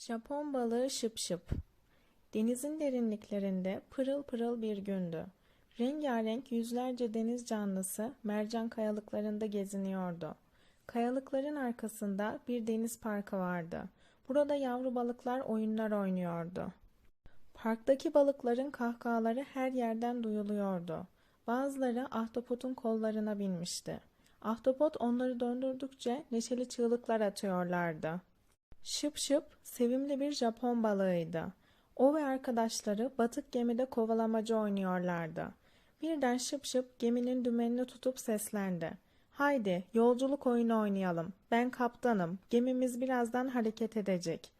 Japon balığı şıp şıp. Denizin derinliklerinde pırıl pırıl bir gündü. Rengarenk yüzlerce deniz canlısı mercan kayalıklarında geziniyordu. Kayalıkların arkasında bir deniz parkı vardı. Burada yavru balıklar oyunlar oynuyordu. Parktaki balıkların kahkahaları her yerden duyuluyordu. Bazıları ahtapotun kollarına binmişti. Ahtapot onları döndürdükçe neşeli çığlıklar atıyorlardı. Şıp şıp sevimli bir Japon balığıydı. O ve arkadaşları batık gemide kovalamacı oynuyorlardı. Birden şıp şıp geminin dümenini tutup seslendi. Haydi yolculuk oyunu oynayalım. Ben kaptanım. Gemimiz birazdan hareket edecek.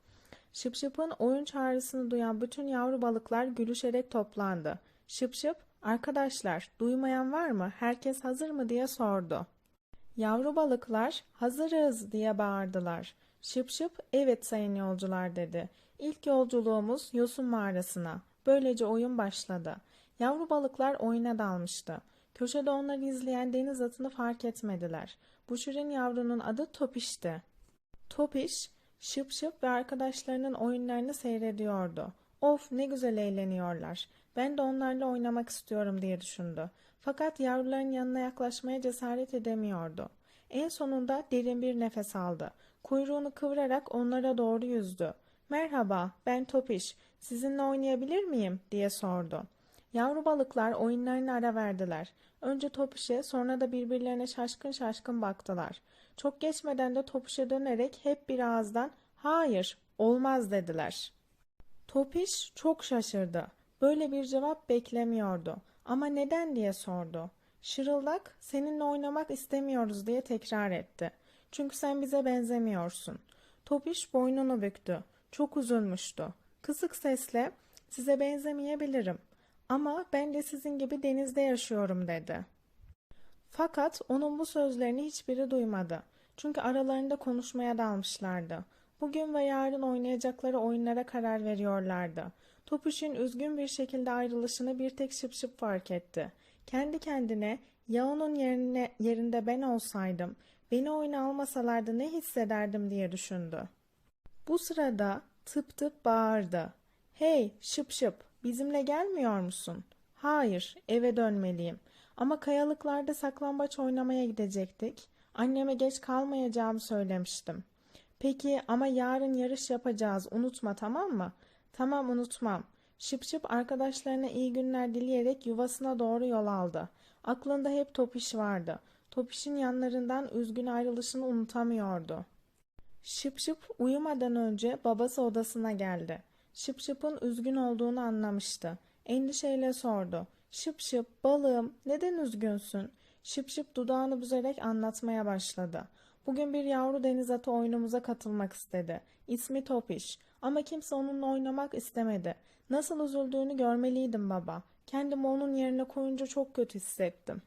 Şıp şıpın oyun çağrısını duyan bütün yavru balıklar gülüşerek toplandı. Şıp şıp, arkadaşlar duymayan var mı? Herkes hazır mı diye sordu. Yavru balıklar hazırız diye bağırdılar. Şıp şıp evet sayın yolcular dedi. İlk yolculuğumuz Yosun mağarasına. Böylece oyun başladı. Yavru balıklar oyuna dalmıştı. Köşede onları izleyen deniz atını fark etmediler. Bu şirin yavrunun adı Topiş'ti. Topiş, şıp şıp ve arkadaşlarının oyunlarını seyrediyordu. Of ne güzel eğleniyorlar. Ben de onlarla oynamak istiyorum diye düşündü. Fakat yavruların yanına yaklaşmaya cesaret edemiyordu. En sonunda derin bir nefes aldı. Kuyruğunu kıvırarak onlara doğru yüzdü. Merhaba, ben Topiş. Sizinle oynayabilir miyim? diye sordu. Yavru balıklar oyunlarına ara verdiler. Önce Topiş'e sonra da birbirlerine şaşkın şaşkın baktılar. Çok geçmeden de Topiş'e dönerek hep bir ağızdan hayır, olmaz dediler. Topiş çok şaşırdı. Böyle bir cevap beklemiyordu. Ama neden diye sordu. Şırıldak, seninle oynamak istemiyoruz diye tekrar etti. Çünkü sen bize benzemiyorsun. Topiş boynunu büktü. Çok üzülmüştü. Kısık sesle, size benzemeyebilirim. Ama ben de sizin gibi denizde yaşıyorum dedi. Fakat onun bu sözlerini hiçbiri duymadı. Çünkü aralarında konuşmaya dalmışlardı. Bugün ve yarın oynayacakları oyunlara karar veriyorlardı. Topuş'un üzgün bir şekilde ayrılışını bir tek şıp şıp fark etti. Kendi kendine ya onun yerine, yerinde ben olsaydım, beni oyuna almasalardı ne hissederdim diye düşündü. Bu sırada tıp tıp bağırdı. Hey şıp şıp bizimle gelmiyor musun? Hayır eve dönmeliyim. Ama kayalıklarda saklambaç oynamaya gidecektik. Anneme geç kalmayacağımı söylemiştim. Peki ama yarın yarış yapacağız unutma tamam mı? Tamam unutmam. Şıp şıp arkadaşlarına iyi günler dileyerek yuvasına doğru yol aldı. Aklında hep Topiş vardı. Topiş'in yanlarından üzgün ayrılışını unutamıyordu. Şıp şıp uyumadan önce babası odasına geldi. Şıp şıpın üzgün olduğunu anlamıştı. Endişeyle sordu. Şıp şıp balığım neden üzgünsün? Şıp şıp dudağını büzerek anlatmaya başladı. Bugün bir yavru deniz atı oyunumuza katılmak istedi. İsmi Topiş. Ama kimse onunla oynamak istemedi. Nasıl üzüldüğünü görmeliydim baba. Kendimi onun yerine koyunca çok kötü hissettim.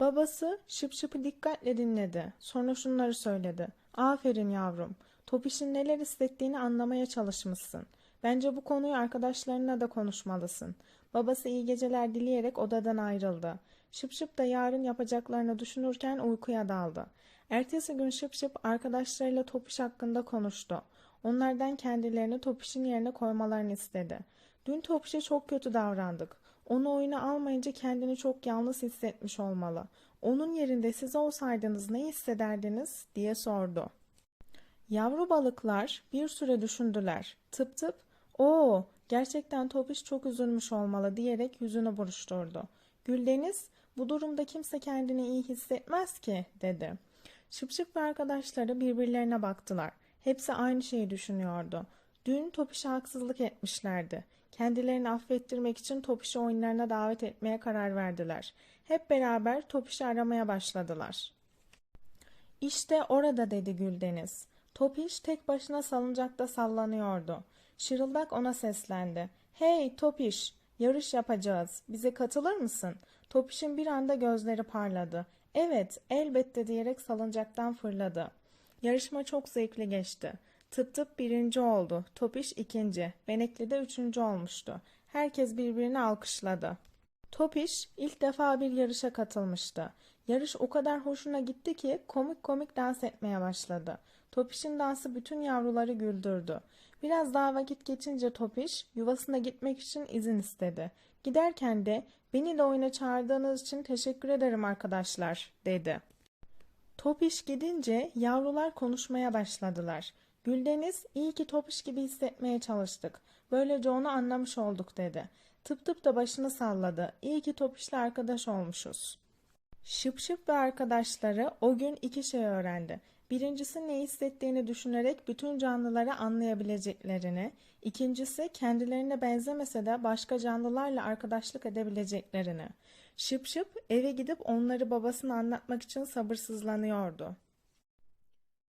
Babası şıp şıpı dikkatle dinledi. Sonra şunları söyledi. Aferin yavrum. Topiş'in neler hissettiğini anlamaya çalışmışsın. Bence bu konuyu arkadaşlarına da konuşmalısın. Babası iyi geceler dileyerek odadan ayrıldı. Şıp şıp da yarın yapacaklarını düşünürken uykuya daldı. Ertesi gün Şıp Şıp arkadaşlarıyla Topiş hakkında konuştu. Onlardan kendilerini Topiş'in yerine koymalarını istedi. Dün Topiş'e çok kötü davrandık. Onu oyuna almayınca kendini çok yalnız hissetmiş olmalı. Onun yerinde siz olsaydınız ne hissederdiniz diye sordu. Yavru balıklar bir süre düşündüler. Tıp tıp, "Oo, gerçekten Topiş çok üzülmüş olmalı." diyerek yüzünü buruşturdu. Güldeniz, "Bu durumda kimse kendini iyi hissetmez ki." dedi. Şıpşıp ve arkadaşları birbirlerine baktılar. Hepsi aynı şeyi düşünüyordu. Dün Topiş'e haksızlık etmişlerdi. Kendilerini affettirmek için Topiş'i oyunlarına davet etmeye karar verdiler. Hep beraber Topiş'i aramaya başladılar. İşte orada dedi Güldeniz. Topiş tek başına salıncakta sallanıyordu. Şırıldak ona seslendi. Hey Topiş, yarış yapacağız. Bize katılır mısın? Topiş'in bir anda gözleri parladı. Evet, elbette diyerek salıncaktan fırladı. Yarışma çok zevkli geçti. Tıp tıp birinci oldu. Topiş ikinci. Benekli de üçüncü olmuştu. Herkes birbirini alkışladı. Topiş ilk defa bir yarışa katılmıştı. Yarış o kadar hoşuna gitti ki komik komik dans etmeye başladı. Topiş'in dansı bütün yavruları güldürdü. Biraz daha vakit geçince Topiş yuvasına gitmek için izin istedi. Giderken de beni de oyuna çağırdığınız için teşekkür ederim arkadaşlar dedi. Topiş gidince yavrular konuşmaya başladılar. Güldeniz iyi ki Topiş gibi hissetmeye çalıştık. Böylece onu anlamış olduk dedi. Tıp tıp da başını salladı. İyi ki Topiş'le arkadaş olmuşuz. Şıp şıp ve arkadaşları o gün iki şey öğrendi. Birincisi ne hissettiğini düşünerek bütün canlıları anlayabileceklerini, ikincisi kendilerine benzemese de başka canlılarla arkadaşlık edebileceklerini. Şıp şıp eve gidip onları babasına anlatmak için sabırsızlanıyordu.